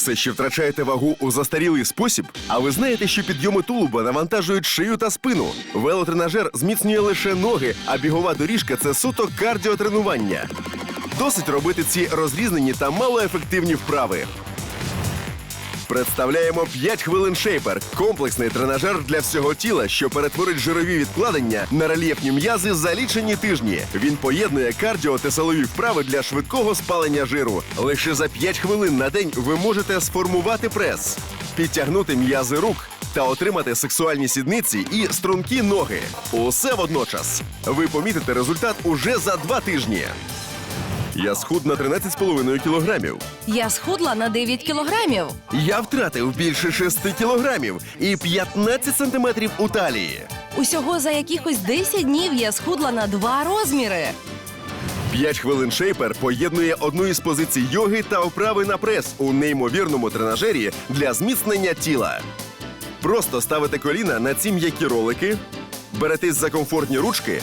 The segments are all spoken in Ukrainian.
Все ще втрачаєте вагу у застарілий спосіб? А ви знаєте, що підйоми тулуба навантажують шию та спину. Велотренажер зміцнює лише ноги, а бігова доріжка це суто кардіотренування. Досить робити ці розрізнені та малоефективні вправи. Представляємо 5 хвилин шейпер комплексний тренажер для всього тіла, що перетворить жирові відкладення на рельєфні м'язи за лічені тижні. Він поєднує кардіо та силові вправи для швидкого спалення жиру. Лише за 5 хвилин на день ви можете сформувати прес, підтягнути м'язи рук. Та отримати сексуальні сідниці і стрункі ноги. Усе водночас. Ви помітите результат уже за два тижні. Я схуд на 13,5 кілограмів. Я схудла на 9 кілограмів. Я втратив більше 6 кілограмів і 15 сантиметрів у талії. Усього за якихось 10 днів я схудла на 2 розміри. 5 хвилин шейпер поєднує одну із позицій йоги та вправи на прес у неймовірному тренажері для зміцнення тіла. Просто ставите коліна на ці м'які ролики, беретесь за комфортні ручки,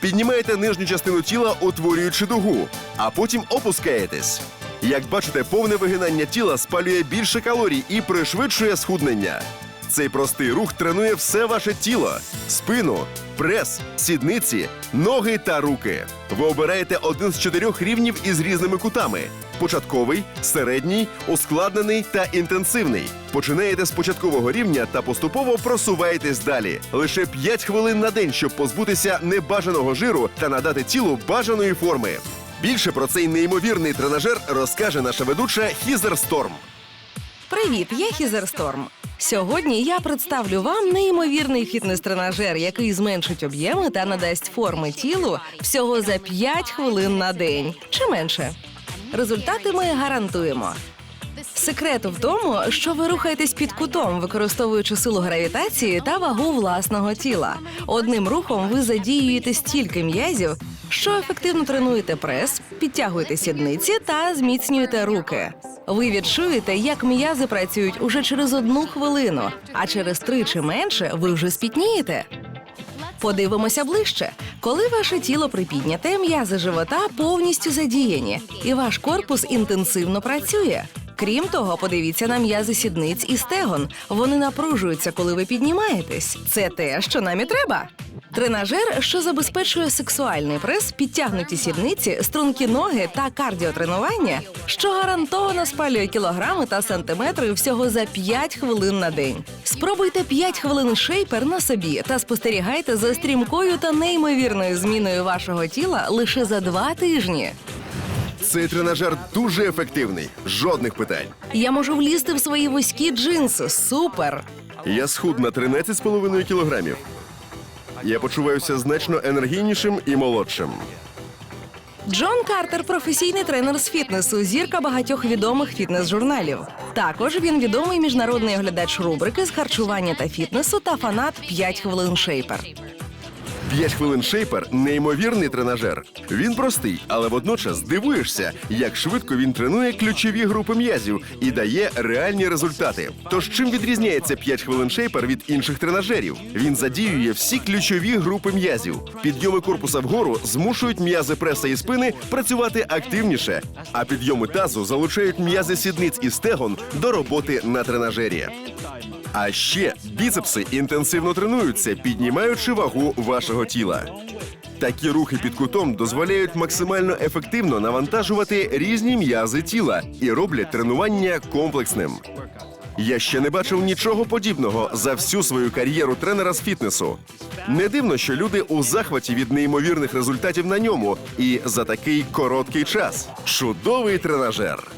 піднімаєте нижню частину тіла, утворюючи дугу, а потім опускаєтесь. Як бачите, повне вигинання тіла спалює більше калорій і пришвидшує схуднення. Цей простий рух тренує все ваше тіло: спину, прес, сідниці, ноги та руки. Ви обираєте один з чотирьох рівнів із різними кутами: початковий, середній, ускладнений та інтенсивний. Починаєте з початкового рівня та поступово просуваєтесь далі. Лише 5 хвилин на день, щоб позбутися небажаного жиру та надати тілу бажаної форми. Більше про цей неймовірний тренажер розкаже наша ведуча Хізер Сторм. Привіт, я Хізер Сторм. Сьогодні я представлю вам неймовірний фітнес-тренажер, який зменшить об'єми та надасть форми тілу всього за 5 хвилин на день чи менше. Результати ми гарантуємо. Секрет в тому, що ви рухаєтесь під кутом, використовуючи силу гравітації та вагу власного тіла. Одним рухом ви задіюєте стільки м'язів, що ефективно тренуєте прес, підтягуєте сідниці та зміцнюєте руки. Ви відчуєте, як м'язи працюють уже через одну хвилину, а через три чи менше ви вже спітнієте. Подивимося ближче. Коли ваше тіло припідняте, м'язи живота повністю задіяні, і ваш корпус інтенсивно працює. Крім того, подивіться на м'язи сідниць і стегон. Вони напружуються, коли ви піднімаєтесь. Це те, що нам і треба. Тренажер, що забезпечує сексуальний прес, підтягнуті сідниці, стрункі ноги та кардіотренування, що гарантовано спалює кілограми та сантиметри всього за 5 хвилин на день. Спробуйте 5 хвилин шейпер на собі та спостерігайте за стрімкою та неймовірною зміною вашого тіла лише за два тижні. Цей тренажер дуже ефективний, жодних питань. Я можу влізти в свої вузькі джинси. Супер! Я схуд на 13,5 кілограмів. Я почуваюся значно енергійнішим і молодшим. Джон Картер професійний тренер з фітнесу, зірка багатьох відомих фітнес-журналів. Також він відомий міжнародний оглядач рубрики з харчування та фітнесу та фанат 5 хвилин шейпер. 5 хвилин шейпер неймовірний тренажер. Він простий, але водночас дивуєшся, як швидко він тренує ключові групи м'язів і дає реальні результати. Тож чим відрізняється 5 хвилин шейпер від інших тренажерів? Він задіює всі ключові групи м'язів. Підйоми корпуса вгору змушують м'язи преса і спини працювати активніше, а підйоми тазу залучають м'язи сідниць і стегон до роботи на тренажері. А ще біцепси інтенсивно тренуються, піднімаючи вагу вашого тіла. Такі рухи під кутом дозволяють максимально ефективно навантажувати різні м'язи тіла і роблять тренування комплексним. Я ще не бачив нічого подібного за всю свою кар'єру тренера з фітнесу. Не дивно, що люди у захваті від неймовірних результатів на ньому і за такий короткий час. Чудовий тренажер.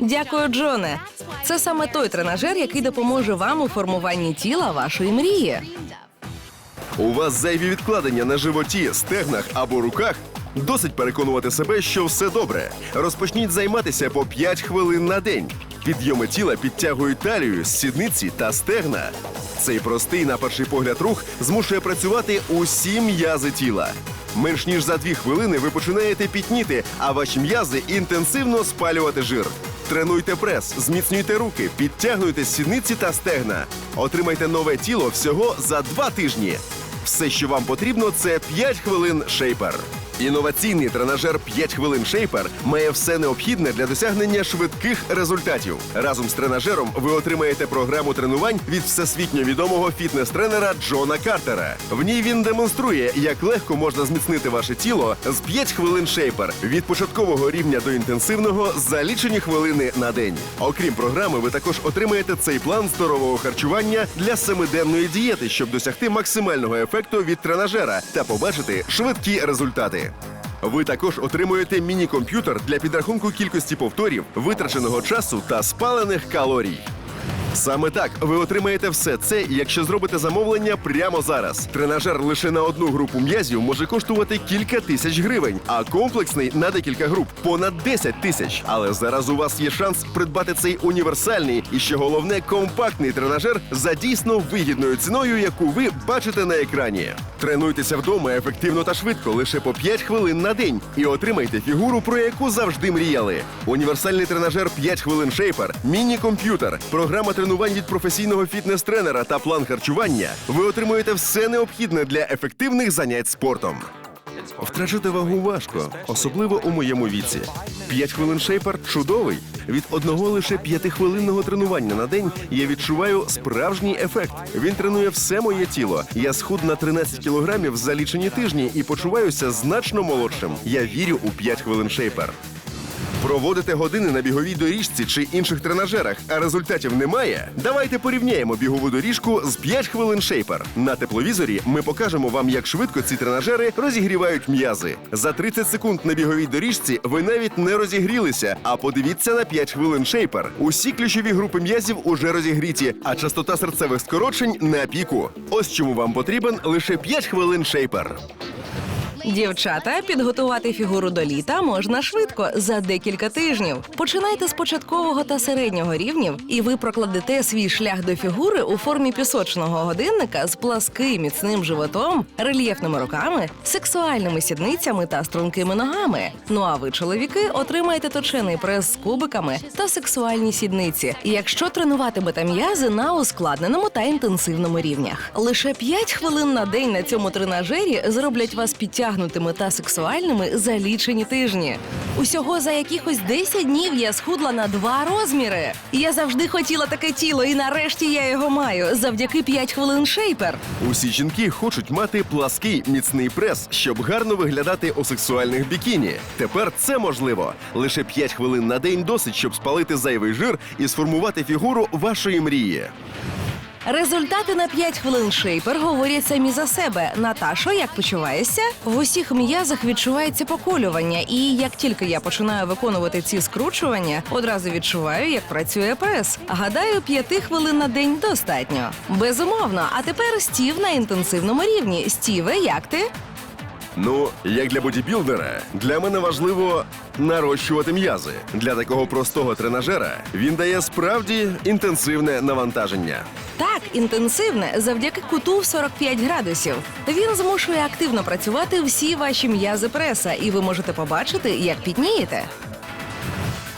Дякую, Джоне. Це саме той тренажер, який допоможе вам у формуванні тіла вашої мрії. У вас зайві відкладення на животі, стегнах або руках. Досить переконувати себе, що все добре. Розпочніть займатися по 5 хвилин на день. Підйоми тіла підтягують талію, сідниці та стегна. Цей простий на перший погляд рух змушує працювати усі м'язи тіла. Менш ніж за 2 хвилини ви починаєте пітніти, а ваші м'язи інтенсивно спалювати жир. Тренуйте прес, зміцнюйте руки, підтягнуйте сідниці та стегна. Отримайте нове тіло всього за 2 тижні. Все, що вам потрібно, це 5 хвилин шейпер. Інноваційний тренажер 5 хвилин шейпер має все необхідне для досягнення швидких результатів. Разом з тренажером ви отримаєте програму тренувань від всесвітньо відомого фітнес-тренера Джона Картера. В ній він демонструє, як легко можна зміцнити ваше тіло з 5 хвилин шейпер від початкового рівня до інтенсивного за лічені хвилини на день. Окрім програми, ви також отримаєте цей план здорового харчування для семиденної дієти, щоб досягти максимального ефекту від тренажера та побачити швидкі результати. Ви також отримуєте міні-комп'ютер для підрахунку кількості повторів, витраченого часу та спалених калорій. Саме так ви отримаєте все це, якщо зробите замовлення прямо зараз. Тренажер лише на одну групу м'язів може коштувати кілька тисяч гривень, а комплексний на декілька груп понад 10 тисяч. Але зараз у вас є шанс придбати цей універсальний і ще головне компактний тренажер за дійсно вигідною ціною, яку ви бачите на екрані. Тренуйтеся вдома ефективно та швидко, лише по 5 хвилин на день, і отримайте фігуру, про яку завжди мріяли. Універсальний тренажер 5 хвилин шейпер, міні-комп'ютер, програма тренувань від професійного фітнес-тренера та план харчування. Ви отримуєте все необхідне для ефективних занять спортом. Втрачати вагу важко, особливо у моєму віці. 5 хвилин шейпер чудовий. Від одного лише п'ятихвилинного тренування на день я відчуваю справжній ефект. Він тренує все моє тіло. Я схуд на 13 кілограмів за лічені тижні і почуваюся значно молодшим. Я вірю у 5 хвилин шейпер. Проводите години на біговій доріжці чи інших тренажерах, а результатів немає. Давайте порівняємо бігову доріжку з 5 хвилин шейпер. На тепловізорі ми покажемо вам, як швидко ці тренажери розігрівають м'язи. За 30 секунд на біговій доріжці ви навіть не розігрілися. А подивіться на 5 хвилин шейпер. Усі ключові групи м'язів уже розігріті, а частота серцевих скорочень на піку. Ось чому вам потрібен лише 5 хвилин шейпер. Дівчата, підготувати фігуру до літа можна швидко за декілька тижнів. Починайте з початкового та середнього рівнів, і ви прокладете свій шлях до фігури у формі пісочного годинника з пласким міцним животом, рельєфними руками, сексуальними сідницями та стрункими ногами. Ну а ви, чоловіки, отримаєте точений прес з кубиками та сексуальні сідниці, якщо тренуватимете м'язи на ускладненому та інтенсивному рівнях. Лише 5 хвилин на день на цьому тренажері зроблять вас підтягнутими та сексуальними за лічені тижні. Усього за якихось 10 днів я схудла на два розміри. Я завжди хотіла таке тіло, і нарешті я його маю завдяки 5 хвилин шейпер. Усі жінки хочуть мати плаский міцний прес, щоб гарно виглядати у сексуальних бікіні. Тепер це можливо. Лише 5 хвилин на день досить, щоб спалити зайвий жир і сформувати фігуру вашої мрії. Результати на 5 хвилин шейпер говорять самі за себе. Наташо, як почуваєшся? В усіх м'язах відчувається поколювання, і як тільки я починаю виконувати ці скручування, одразу відчуваю, як працює прес. Гадаю, 5 хвилин на день достатньо. Безумовно. А тепер стів на інтенсивному рівні. Стіве, як ти? Ну, як для бодібілдера, для мене важливо нарощувати м'язи. Для такого простого тренажера він дає справді інтенсивне навантаження. Так, інтенсивне завдяки куту в 45 градусів. Він змушує активно працювати всі ваші м'язи преса, і ви можете побачити, як пітнієте.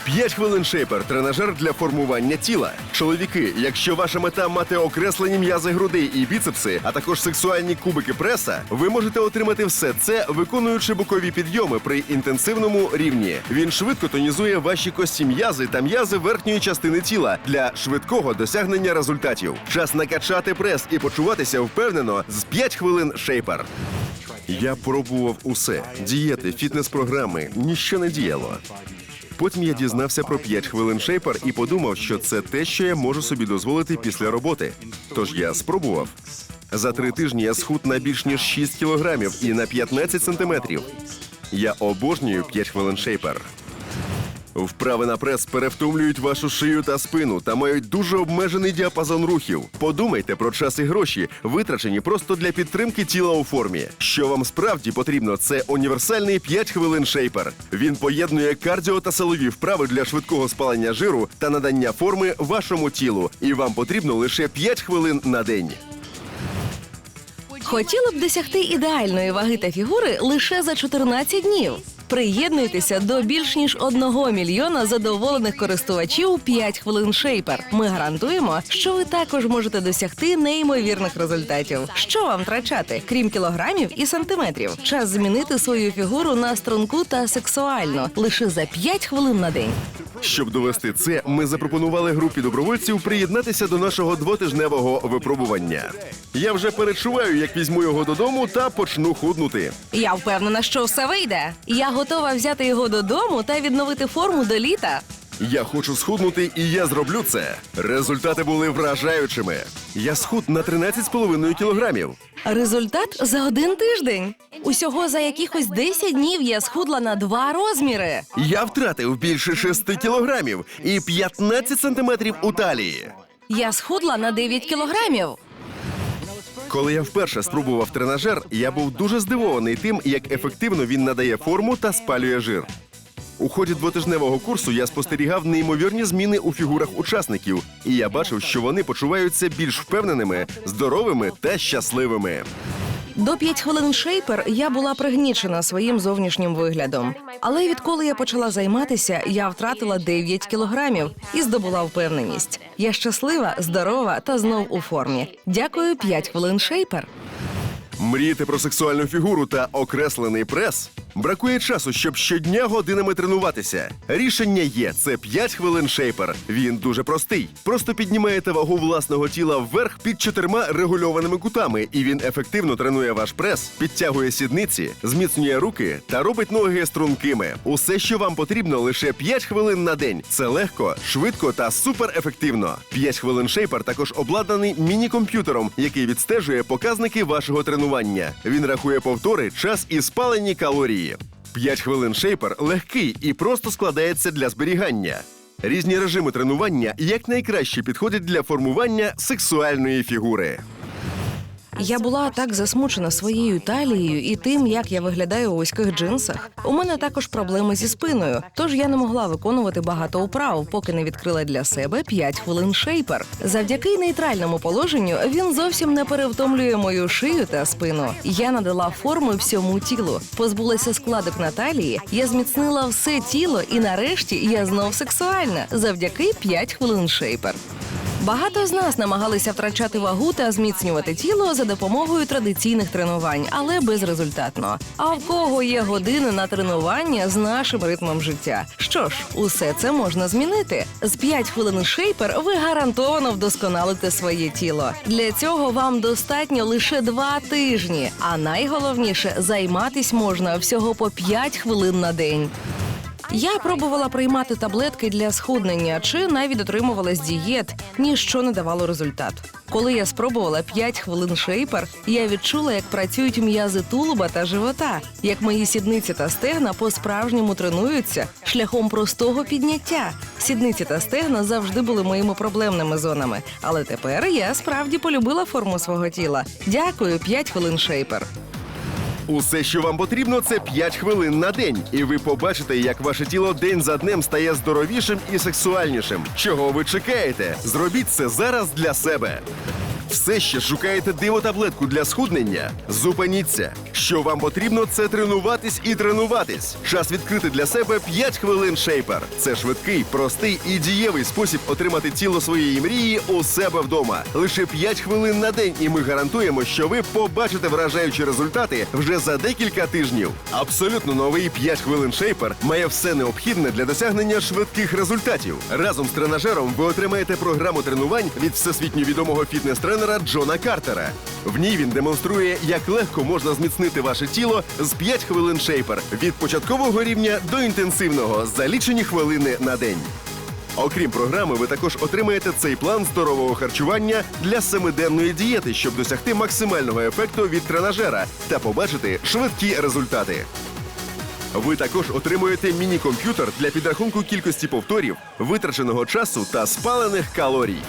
5 хвилин шейпер тренажер для формування тіла. Чоловіки, якщо ваша мета мати окреслені м'язи грудей і біцепси, а також сексуальні кубики преса, ви можете отримати все це, виконуючи бокові підйоми при інтенсивному рівні. Він швидко тонізує ваші кості м'язи та м'язи верхньої частини тіла для швидкого досягнення результатів. Час накачати прес і почуватися впевнено з 5 хвилин шейпер. Я пробував усе: дієти, фітнес-програми, ніщо не діяло. Потім я дізнався про 5 хвилин шейпер і подумав, що це те, що я можу собі дозволити після роботи. Тож я спробував. За три тижні я схуд на більш ніж 6 кілограмів і на 15 сантиметрів. Я обожнюю 5 хвилин шейпер. Вправи на прес перевтомлюють вашу шию та спину та мають дуже обмежений діапазон рухів. Подумайте про час і гроші, витрачені просто для підтримки тіла у формі. Що вам справді потрібно, це універсальний 5 хвилин шейпер. Він поєднує кардіо та силові вправи для швидкого спалення жиру та надання форми вашому тілу. І вам потрібно лише 5 хвилин на день. Хотіли б досягти ідеальної ваги та фігури лише за 14 днів. Приєднуйтеся до більш ніж одного мільйона задоволених користувачів 5 хвилин шейпер. Ми гарантуємо, що ви також можете досягти неймовірних результатів. Що вам втрачати, крім кілограмів і сантиметрів? Час змінити свою фігуру на струнку та сексуальну лише за 5 хвилин на день. Щоб довести це, ми запропонували групі добровольців приєднатися до нашого двотижневого випробування. Я вже перечуваю, як візьму його додому та почну худнути. Я впевнена, що все вийде. Я готова взяти його додому та відновити форму до літа. Я хочу схуднути, і я зроблю це. Результати були вражаючими. Я схуд на 13,5 кілограмів. Результат за один тиждень. Усього за якихось 10 днів я схудла на два розміри. Я втратив більше 6 кілограмів і 15 сантиметрів у талії. Я схудла на 9 кілограмів. Коли я вперше спробував тренажер, я був дуже здивований тим, як ефективно він надає форму та спалює жир. У ході двотижневого курсу я спостерігав неймовірні зміни у фігурах учасників, і я бачив, що вони почуваються більш впевненими, здоровими та щасливими. До 5 хвилин шейпер я була пригнічена своїм зовнішнім виглядом. Але відколи я почала займатися, я втратила 9 кілограмів і здобула впевненість. Я щаслива, здорова та знов у формі. Дякую 5 хвилин шейпер. Мрієте про сексуальну фігуру та окреслений прес? Бракує часу, щоб щодня годинами тренуватися. Рішення є: це 5 хвилин шейпер. Він дуже простий. Просто піднімаєте вагу власного тіла вверх під чотирма регульованими кутами, і він ефективно тренує ваш прес, підтягує сідниці, зміцнює руки та робить ноги стрункими. Усе, що вам потрібно, лише 5 хвилин на день. Це легко, швидко та суперефективно. 5 хвилин шейпер також обладнаний міні-комп'ютером, який відстежує показники вашого тренування. Він рахує повтори, час і спалені калорії. 5 хвилин шейпер легкий і просто складається для зберігання. Різні режими тренування якнайкраще підходять для формування сексуальної фігури. Я була так засмучена своєю талією і тим, як я виглядаю у вузьких джинсах. У мене також проблеми зі спиною, тож я не могла виконувати багато управ, поки не відкрила для себе 5 хвилин шейпер. Завдяки нейтральному положенню він зовсім не перевтомлює мою шию та спину. Я надала форми всьому тілу, позбулася складок на талії, я зміцнила все тіло, і нарешті я знов сексуальна завдяки 5 хвилин шейпер. Багато з нас намагалися втрачати вагу та зміцнювати тіло за допомогою традиційних тренувань, але безрезультатно. А в кого є години на тренування з нашим ритмом життя? Що ж, усе це можна змінити. З 5 хвилин шейпер ви гарантовано вдосконалите своє тіло. Для цього вам достатньо лише два тижні. А найголовніше займатись можна всього по 5 хвилин на день. Я пробувала приймати таблетки для схуднення чи навіть дотримувалась дієт. Ніщо не давало результат. Коли я спробувала 5 хвилин шейпер, я відчула, як працюють м'язи тулуба та живота, як мої сідниці та стегна по-справжньому тренуються шляхом простого підняття. Сідниці та стегна завжди були моїми проблемними зонами. Але тепер я справді полюбила форму свого тіла. Дякую, 5 хвилин шейпер. Усе, що вам потрібно, це 5 хвилин на день, і ви побачите, як ваше тіло день за днем стає здоровішим і сексуальнішим. Чого ви чекаєте? Зробіть це зараз для себе. Все ще шукаєте диво-таблетку для схуднення? Зупиніться. Що вам потрібно, це тренуватись і тренуватись. Час відкрити для себе 5 хвилин шейпер. Це швидкий, простий і дієвий спосіб отримати тіло своєї мрії у себе вдома. Лише 5 хвилин на день, і ми гарантуємо, що ви побачите вражаючі результати вже за декілька тижнів. Абсолютно новий 5 хвилин шейпер має все необхідне для досягнення швидких результатів. Разом з тренажером ви отримаєте програму тренувань від всесвітньо відомого фітнес-тренера Джона Картера. В ній він демонструє, як легко можна зміцнити ваше тіло з 5 хвилин шейпер від початкового рівня до інтенсивного за лічені хвилини на день. Окрім програми, ви також отримаєте цей план здорового харчування для семиденної дієти, щоб досягти максимального ефекту від тренажера та побачити швидкі результати. Ви також отримуєте міні-комп'ютер для підрахунку кількості повторів, витраченого часу та спалених калорій.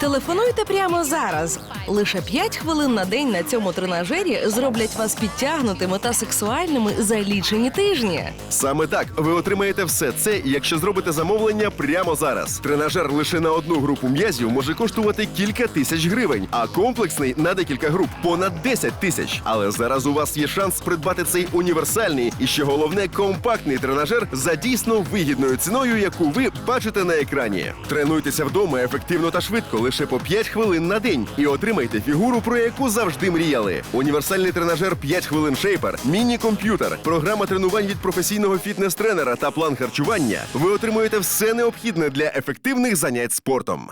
Телефонуйте прямо зараз. Лише 5 хвилин на день на цьому тренажері зроблять вас підтягнутими та сексуальними за лічені тижні. Саме так ви отримаєте все це, якщо зробите замовлення прямо зараз. Тренажер лише на одну групу м'язів може коштувати кілька тисяч гривень, а комплексний на декілька груп понад 10 тисяч. Але зараз у вас є шанс придбати цей універсальний і ще головне компактний тренажер за дійсно вигідною ціною, яку ви бачите на екрані. Тренуйтеся вдома ефективно та швидко лише по 5 хвилин на день і отримайте фігуру, про яку завжди мріяли. Універсальний тренажер 5 хвилин шейпер, міні-комп'ютер, програма тренувань від професійного фітнес-тренера та план харчування. Ви отримуєте все необхідне для ефективних занять спортом.